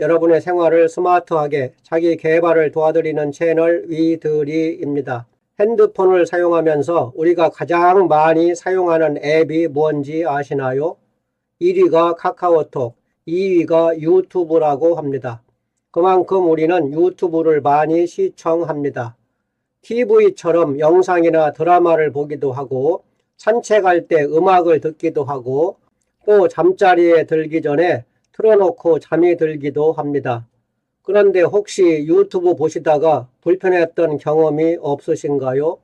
여러분의 생활을 스마트하게 자기 개발을 도와드리는 채널 위드리입니다. 핸드폰을 사용하면서 우리가 가장 많이 사용하는 앱이 뭔지 아시나요? 1위가 카카오톡, 2위가 유튜브라고 합니다. 그만큼 우리는 유튜브를 많이 시청합니다. TV처럼 영상이나 드라마를 보기도 하고 산책할 때 음악을 듣기도 하고 또 잠자리에 들기 전에 틀어놓고 잠이 들기도 합니다. 그런데 혹시 유튜브 보시다가 불편했던 경험이 없으신가요?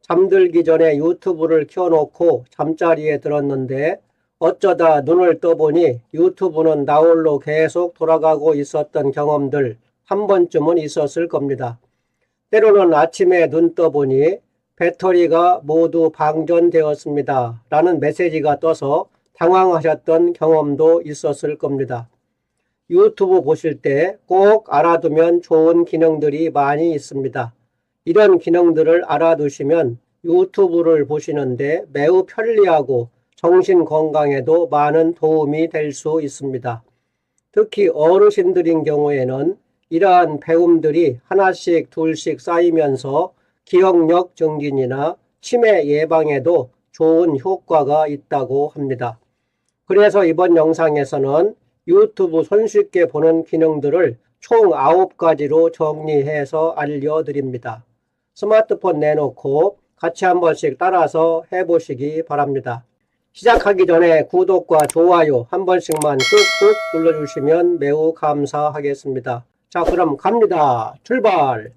잠들기 전에 유튜브를 켜놓고 잠자리에 들었는데 어쩌다 눈을 떠보니 유튜브는 나홀로 계속 돌아가고 있었던 경험들 한 번쯤은 있었을 겁니다. 때로는 아침에 눈 떠보니 배터리가 모두 방전되었습니다. 라는 메시지가 떠서 당황하셨던 경험도 있었을 겁니다. 유튜브 보실 때 꼭 알아두면 좋은 기능들이 많이 있습니다. 이런 기능들을 알아두시면 유튜브를 보시는데 매우 편리하고 정신 건강에도 많은 도움이 될 수 있습니다. 특히 어르신들인 경우에는 이러한 배움들이 하나씩 둘씩 쌓이면서 기억력 증진이나 치매 예방에도 좋은 효과가 있다고 합니다. 그래서 이번 영상에서는 유튜브 손쉽게 보는 기능들을 총 9가지로 정리해서 알려드립니다. 스마트폰 내놓고 같이 한 번씩 따라서 해보시기 바랍니다. 시작하기 전에 구독과 좋아요 한 번씩만 꾹꾹 눌러주시면 매우 감사하겠습니다. 자, 그럼 갑니다. 출발!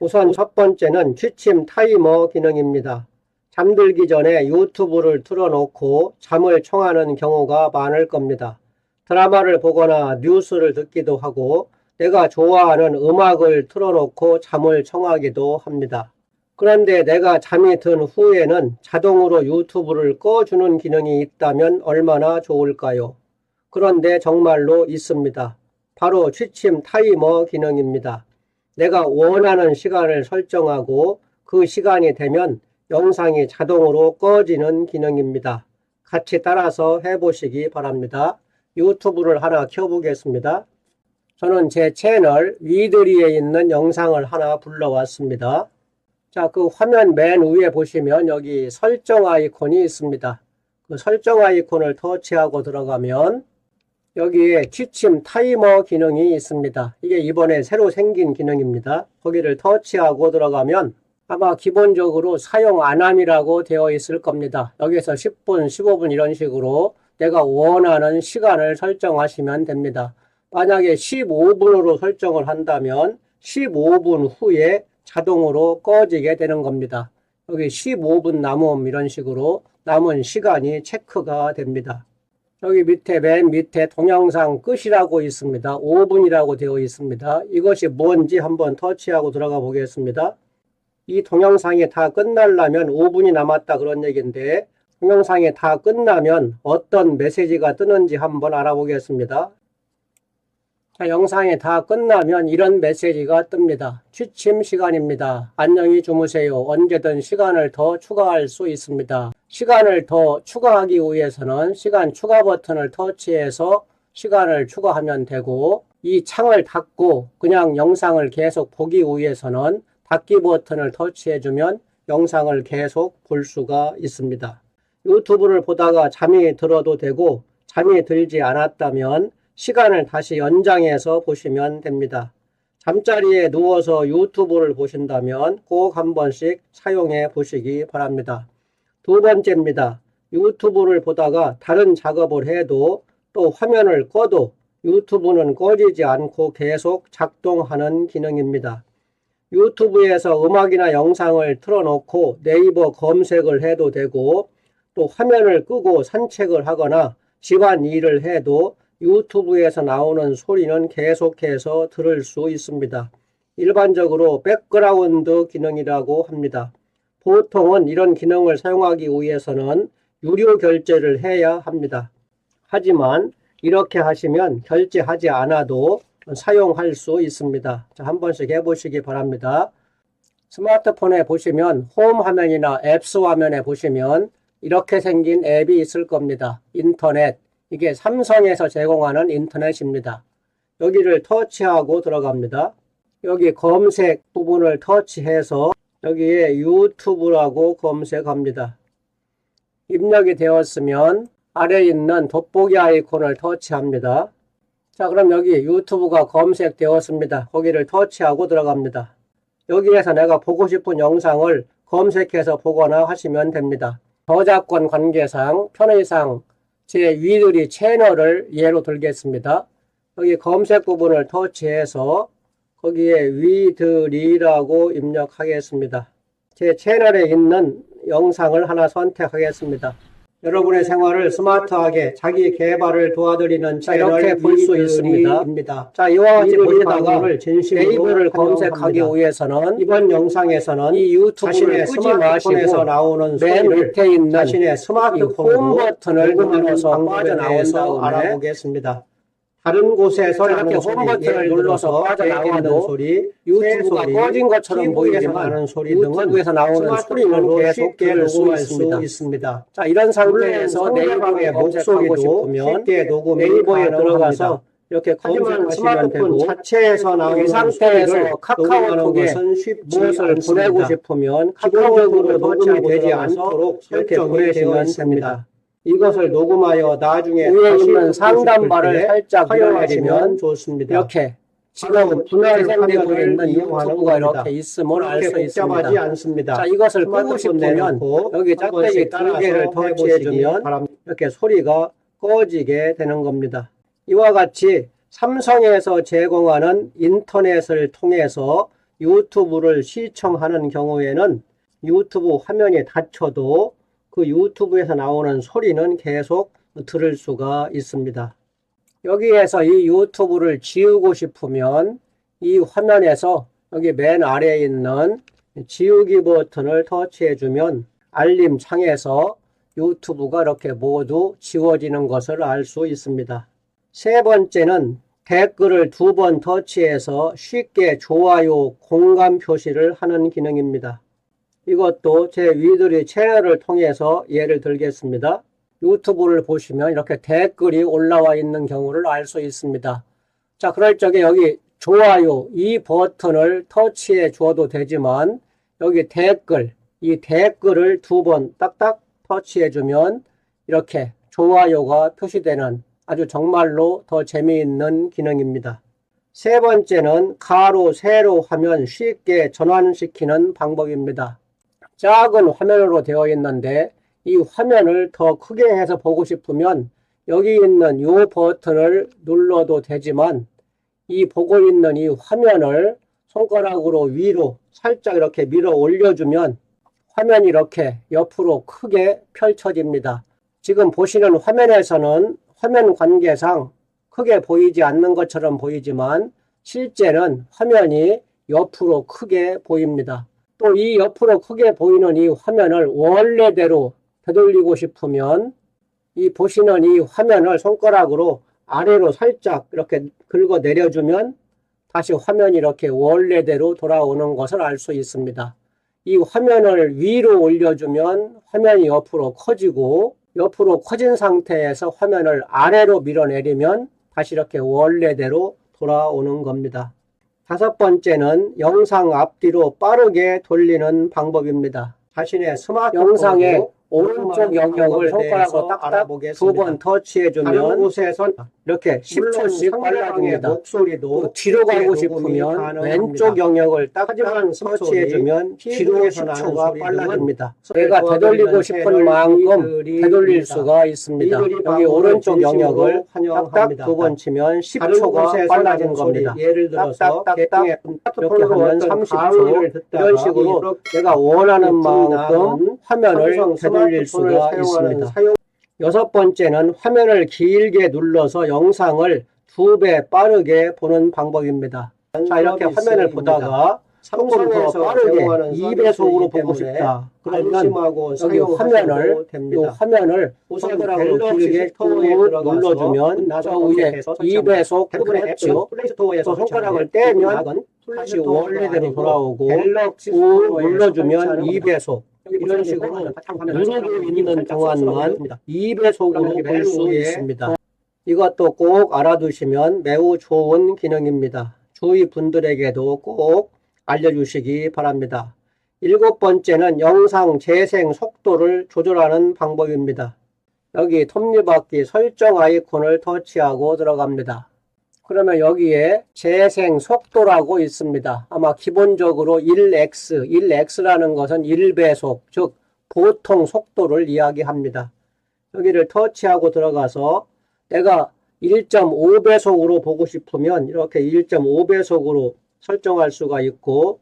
우선 첫 번째는 취침 타이머 기능입니다. 잠들기 전에 유튜브를 틀어놓고 잠을 청하는 경우가 많을 겁니다. 드라마를 보거나 뉴스를 듣기도 하고 내가 좋아하는 음악을 틀어놓고 잠을 청하기도 합니다. 그런데 내가 잠이 든 후에는 자동으로 유튜브를 꺼주는 기능이 있다면 얼마나 좋을까요? 그런데 정말로 있습니다. 바로 취침 타이머 기능입니다. 내가 원하는 시간을 설정하고 그 시간이 되면 영상이 자동으로 꺼지는 기능입니다. 같이 따라서 해보시기 바랍니다. 유튜브를 하나 켜보겠습니다. 저는 제 채널 위드리에 있는 영상을 하나 불러왔습니다. 자, 그 화면 맨 위에 보시면 여기 설정 아이콘이 있습니다. 그 설정 아이콘을 터치하고 들어가면 여기에 취침 타이머 기능이 있습니다. 이게 이번에 새로 생긴 기능입니다. 거기를 터치하고 들어가면 아마 기본적으로 사용 안함이라고 되어 있을 겁니다. 여기서 10분, 15분 이런 식으로 내가 원하는 시간을 설정하시면 됩니다. 만약에 15분으로 설정을 한다면 15분 후에 자동으로 꺼지게 되는 겁니다. 여기 15분 남음 이런 식으로 남은 시간이 체크가 됩니다. 여기 밑에 맨 밑에 동영상 끝이라고 있습니다. 5분이라고 되어 있습니다. 이것이 뭔지 한번 터치하고 들어가 보겠습니다. 이 동영상이 다 끝나려면 5분이 남았다 그런 얘기인데 동영상이 다 끝나면 어떤 메시지가 뜨는지 한번 알아보겠습니다. 자, 영상이 다 끝나면 이런 메시지가 뜹니다. 취침 시간입니다. 안녕히 주무세요. 언제든 시간을 더 추가할 수 있습니다. 시간을 더 추가하기 위해서는 시간 추가 버튼을 터치해서 시간을 추가하면 되고 이 창을 닫고 그냥 영상을 계속 보기 위해서는 닫기 버튼을 터치해주면 영상을 계속 볼 수가 있습니다. 유튜브를 보다가 잠이 들어도 되고 잠이 들지 않았다면 시간을 다시 연장해서 보시면 됩니다. 잠자리에 누워서 유튜브를 보신다면 꼭 한 번씩 사용해 보시기 바랍니다. 두 번째입니다. 유튜브를 보다가 다른 작업을 해도 또 화면을 꺼도 유튜브는 꺼지지 않고 계속 작동하는 기능입니다. 유튜브에서 음악이나 영상을 틀어놓고 네이버 검색을 해도 되고 또 화면을 끄고 산책을 하거나 집안 일을 해도 유튜브에서 나오는 소리는 계속해서 들을 수 있습니다. 일반적으로 백그라운드 기능이라고 합니다. 보통은 이런 기능을 사용하기 위해서는 유료 결제를 해야 합니다. 하지만 이렇게 하시면 결제하지 않아도 사용할 수 있습니다. 자, 한 번씩 해보시기 바랍니다. 스마트폰에 보시면 홈 화면이나 앱스 화면에 보시면 이렇게 생긴 앱이 있을 겁니다. 인터넷. 이게 삼성에서 제공하는 인터넷입니다. 여기를 터치하고 들어갑니다. 여기 검색 부분을 터치해서 여기에 유튜브라고 검색합니다. 입력이 되었으면 아래에 있는 돋보기 아이콘을 터치합니다. 자, 그럼 여기 유튜브가 검색되었습니다. 거기를 터치하고 들어갑니다. 여기에서 내가 보고 싶은 영상을 검색해서 보거나 하시면 됩니다. 저작권 관계상, 편의상 제 위들이 채널을 예로 들겠습니다. 여기 검색 부분을 터치해서 거기에 위드리라고 입력하겠습니다. 제 채널에 있는 영상을 하나 선택하겠습니다. 여러분의 생활을 스마트하게 자기 개발을 도와드리는 채널 이렇게 볼 수 있습니다. 입니다. 자, 이와 같이 보시다가 네이버를. 검색하기 위해서는 이번 영상에서는 이 유튜브를 끄지 마시고 나오는 맨 밑에 있는 자신의 이 스마트폰으로 홈 버튼을 눌러서 방법에 빠져나온 대해서 다음에 알아보겠습니다. 다른 곳에서 이렇게 홈 버튼을 예를 눌러서 빠져나와도 깨기는 소리, 유튜브가 꺼진 것처럼 보이지만 소리 등은 유튜브에서 나오는 소리는 계속 들을 수 있습니다. 있습니다. 자, 이런 상태에서 검색하고 목소리도 쉽게 녹음이 네이버에. 들어가서 이렇게 검색하시면 되고 자체에서 나오는 이 상태에서 카카오톡에 무엇을. 보내고 싶으면 카카오톡으로 녹음이 되지 않도록 이렇게 보내시면. 됩니다. 이것을 녹음하여 나중에 상단바를 싶을 때 살짝 밀어내시면 좋습니다. 이렇게 지금 분할 화면을 있는 유튜브가. 이렇게 있음을 알 수 있습니다. 않습니다. 자, 이것을 끄고 싶으면 여기 한 짝대기 두 개를 따라서 터치해 해보시기 주면 바랍니다. 이렇게 소리가 꺼지게 되는 겁니다. 이와 같이 삼성에서 제공하는 인터넷을 통해서 유튜브를 시청하는 경우에는 유튜브 화면이 닫혀도 그 유튜브에서 나오는 소리는 계속 들을 수가 있습니다. 여기에서 이 유튜브를 지우고 싶으면 이 화면에서 여기 맨 아래에 있는 지우기 버튼을 터치해 주면 알림 창에서 유튜브가 이렇게 모두 지워지는 것을 알 수 있습니다. 세 번째는 댓글을 두 번 터치해서 쉽게 좋아요, 공감 표시를 하는 기능입니다. 이것도 제 위드리 채널을 통해서 예를 들겠습니다. 유튜브를 보시면 이렇게 댓글이 올라와 있는 경우를 알 수 있습니다. 자, 그럴 적에 여기 좋아요 이 버튼을 터치해 주어도 되지만 여기 댓글 이 댓글을 두 번 딱딱 터치해 주면 이렇게 좋아요가 표시되는 아주 정말로 더 재미있는 기능입니다. 세 번째는 가로, 세로 화면 쉽게 전환시키는 방법입니다. 작은 화면으로 되어 있는데 이 화면을 더 크게 해서 보고 싶으면 여기 있는 이 버튼을 눌러도 되지만 이 보고 있는 이 화면을 손가락으로 위로 살짝 이렇게 밀어 올려주면 화면이 이렇게 옆으로 크게 펼쳐집니다. 지금 보시는 화면에서는 화면 관계상 크게 보이지 않는 것처럼 보이지만 실제는 화면이 옆으로 크게 보입니다. 또 이 옆으로 크게 보이는 이 화면을 원래대로 되돌리고 싶으면 이 보시는 이 화면을 손가락으로 아래로 살짝 이렇게 긁어 내려주면 다시 화면이 이렇게 원래대로 돌아오는 것을 알 수 있습니다. 이 화면을 위로 올려주면 화면이 옆으로 커지고 옆으로 커진 상태에서 화면을 아래로 밀어내리면 다시 이렇게 원래대로 돌아오는 겁니다. 다섯 번째는 영상 앞뒤로 빠르게 돌리는 방법입니다. 자신의 스마트폰 영상의 오른쪽 영역을 손가락으로 딱딱 두 번 터치해 다른 주면 곳에선 이렇게 물론 10초씩 상대방의 빨라집니다. 목소리도 또 뒤로 가고 싶으면. 왼쪽 영역을 딱딱 하지만 터치해 주면 뒤로 TV에서 나는 10초가 소리는 빨라집니다. 내가 되돌리고 싶은 만큼 되돌릴. 수가 있습니다. 여기 오른쪽 영역을 딱딱. 두 번 치면 다른 10초가 곳에서 빨라진 겁니다. 예를 들어서 이렇게 이렇게 하면 30초 이런 식으로 내가 원하는 만큼 화면을 되돌릴 수가 있습니다. 여섯 번째는 화면을 길게 눌러서 영상을 두 배 빠르게 보는 방법입니다. 자, 이렇게 화면을 보다가 조금 더 빠르게 제공하는 2배속으로 보고 싶다. 그러면 여기 화면을 이 됩니다. 화면을 손가락으로 길게 눌러주면 저 위에 검색해서 설치합니다. 2배속 대부분의 그랬죠. 앱은 플레이스토어에서 또 손가락을 떼면 다시 원래대로 돌아오고 꾹 눌러주면 설치하는 2배속 이런 식으로 누르고 있는 동안만 2배속으로 볼 수 있습니다. 이것도 꼭 알아두시면 매우 좋은 기능입니다. 주위 분들에게도 꼭 알려주시기 바랍니다. 일곱 번째는 영상 재생 속도를 조절하는 방법입니다. 여기 톱니바퀴 설정 아이콘을 터치하고 들어갑니다. 그러면 여기에 재생 속도라고 있습니다. 아마 기본적으로 1x, 1x라는 것은 1배속, 즉 보통 속도를 이야기합니다. 여기를 터치하고 들어가서 내가 1.5배속으로 보고 싶으면 이렇게 1.5배속으로 설정할 수가 있고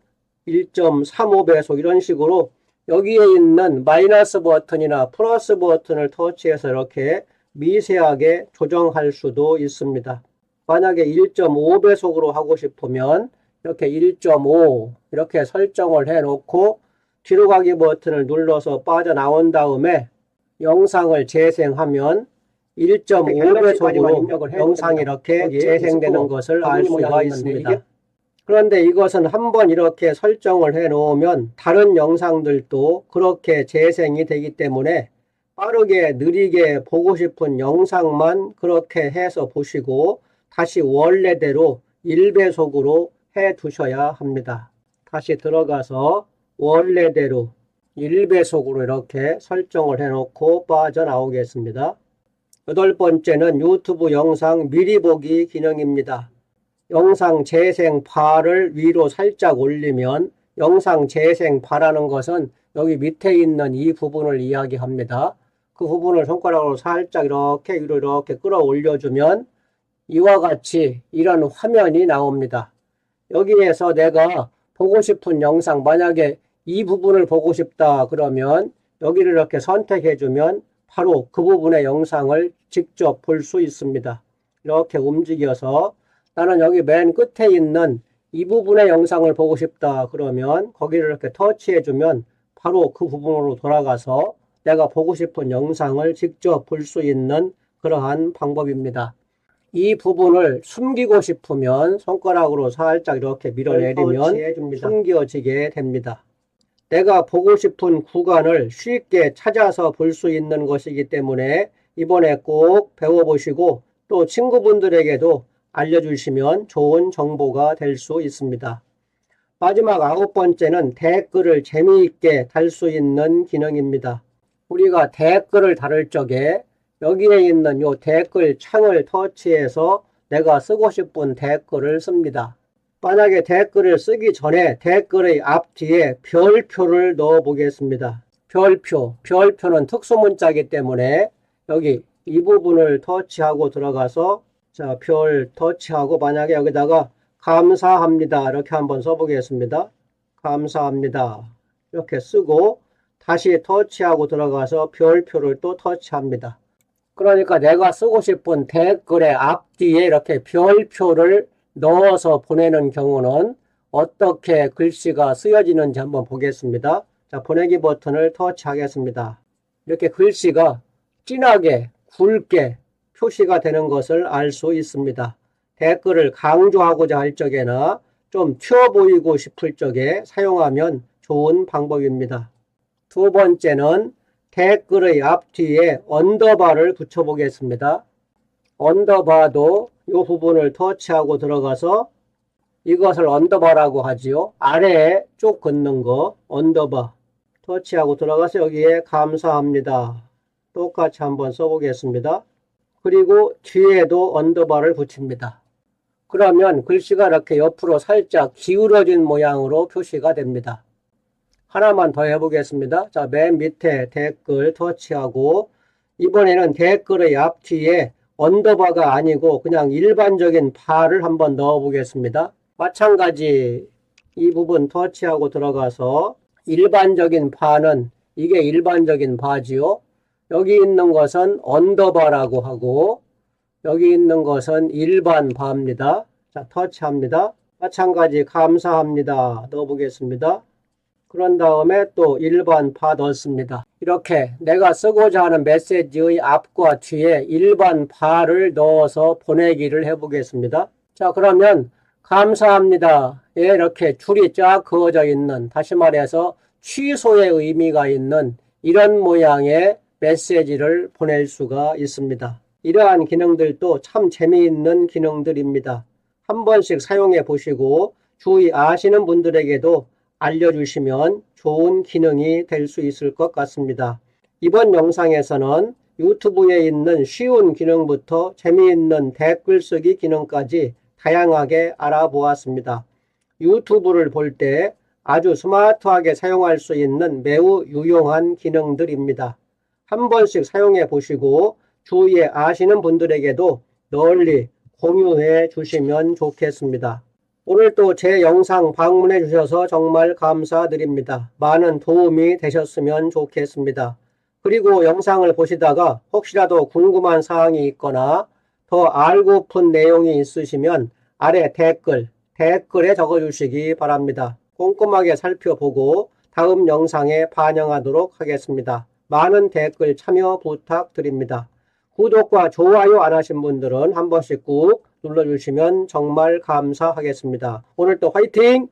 1.35배속 이런 식으로 여기에 있는 마이너스 버튼이나 플러스 버튼을 터치해서 이렇게 미세하게 조정할 수도 있습니다. 만약에 1.5배속으로 하고 싶으면 이렇게 1.5 이렇게 설정을 해 놓고 뒤로 가기 버튼을 눌러서 빠져나온 다음에 영상을 재생하면 1.5배속으로 영상이 이렇게 재생되는 것을 알 수가 있습니다. 그런데 이것은 한번 이렇게 설정을 해 놓으면 다른 영상들도 그렇게 재생이 되기 때문에 빠르게 느리게 보고 싶은 영상만 그렇게 해서 보시고 다시 원래대로 1배속으로 해 두셔야 합니다. 다시 들어가서 원래대로 1배속으로 이렇게 설정을 해 놓고 빠져나오겠습니다. 여덟 번째는 유튜브 영상 미리 보기 기능입니다. 영상 재생 바를 위로 살짝 올리면 영상 재생 바라는 것은 여기 밑에 있는 이 부분을 이야기합니다. 그 부분을 손가락으로 살짝 이렇게 위로 이렇게 끌어 올려 주면 이와 같이 이런 화면이 나옵니다. 여기에서 내가 보고 싶은 영상 만약에 이 부분을 보고 싶다 그러면 여기를 이렇게 선택해 주면 바로 그 부분의 영상을 직접 볼 수 있습니다. 이렇게 움직여서 나는 여기 맨 끝에 있는 이 부분의 영상을 보고 싶다 그러면 거기를 이렇게 터치해 주면 바로 그 부분으로 돌아가서 내가 보고 싶은 영상을 직접 볼 수 있는 그러한 방법입니다. 이 부분을 숨기고 싶으면 손가락으로 살짝 이렇게 밀어내리면 숨겨지게 됩니다. 내가 보고 싶은 구간을 쉽게 찾아서 볼 수 있는 것이기 때문에 이번에 꼭 배워보시고 또 친구분들에게도 알려주시면 좋은 정보가 될 수 있습니다. 마지막 아홉 번째는 댓글을 재미있게 달 수 있는 기능입니다. 우리가 댓글을 다룰 적에 여기에 있는 요 댓글 창을 터치해서 내가 쓰고 싶은 댓글을 씁니다. 만약에 댓글을 쓰기 전에 댓글의 앞뒤에 별표를 넣어 보겠습니다. 별표, 별표는 특수문자이기 때문에 여기 이 부분을 터치하고 들어가서 자, 별 터치하고 만약에 여기다가 감사합니다. 이렇게 한번 써보겠습니다. 감사합니다. 이렇게 쓰고 다시 터치하고 들어가서 별표를 또 터치합니다. 그러니까 내가 쓰고 싶은 댓글의 앞뒤에 이렇게 별표를 넣어서 보내는 경우는 어떻게 글씨가 쓰여지는지 한번 보겠습니다. 자, 보내기 버튼을 터치하겠습니다. 이렇게 글씨가 진하게 굵게 표시가 되는 것을 알 수 있습니다. 댓글을 강조하고자 할 적에나 좀 튀어 보이고 싶을 적에 사용하면 좋은 방법입니다. 두 번째는 댓글의 앞뒤에 언더바를 붙여 보겠습니다. 언더바도 이 부분을 터치하고 들어가서 이것을 언더바라고 하지요. 아래에 쭉 긋는 거 언더바 터치하고 들어가서 여기에 감사합니다. 똑같이 한번 써보겠습니다. 그리고 뒤에도 언더바를 붙입니다. 그러면 글씨가 이렇게 옆으로 살짝 기울어진 모양으로 표시가 됩니다. 하나만 더 해보겠습니다. 자, 맨 밑에 댓글 터치하고 이번에는 댓글의 앞뒤에 언더바가 아니고 그냥 일반적인 바를 한번 넣어 보겠습니다. 마찬가지 이 부분 터치하고 들어가서 일반적인 바는 이게 일반적인 바지요. 여기 있는 것은 언더바라고 하고 여기 있는 것은 일반 바입니다. 자, 터치합니다. 마찬가지 감사합니다. 넣어 보겠습니다. 그런 다음에 또 일반 바 넣습니다. 이렇게 내가 쓰고자 하는 메시지의 앞과 뒤에 일반 바를 넣어서 보내기를 해보겠습니다. 자, 그러면 감사합니다. 에 이렇게 줄이 쫙 그어져 있는, 다시 말해서 취소의 의미가 있는 이런 모양의 메시지를 보낼 수가 있습니다. 이러한 기능들도 참 재미있는 기능들입니다. 한 번씩 사용해 보시고 주의 아시는 분들에게도 알려주시면 좋은 기능이 될 수 있을 것 같습니다. 이번 영상에서는 유튜브에 있는 쉬운 기능부터 재미있는 댓글 쓰기 기능까지 다양하게 알아보았습니다. 유튜브를 볼 때 아주 스마트하게 사용할 수 있는 매우 유용한 기능들입니다. 한 번씩 사용해 보시고 주위에 아시는 분들에게도 널리 공유해 주시면 좋겠습니다. 오늘 또 제 영상 방문해 주셔서 정말 감사드립니다. 많은 도움이 되셨으면 좋겠습니다. 그리고 영상을 보시다가 혹시라도 궁금한 사항이 있거나 더 알고픈 내용이 있으시면 아래 댓글, 댓글에 적어주시기 바랍니다. 꼼꼼하게 살펴보고 다음 영상에 반영하도록 하겠습니다. 많은 댓글 참여 부탁드립니다. 구독과 좋아요 안 하신 분들은 한 번씩 꾹 눌러주시면 정말 감사하겠습니다. 오늘도 화이팅!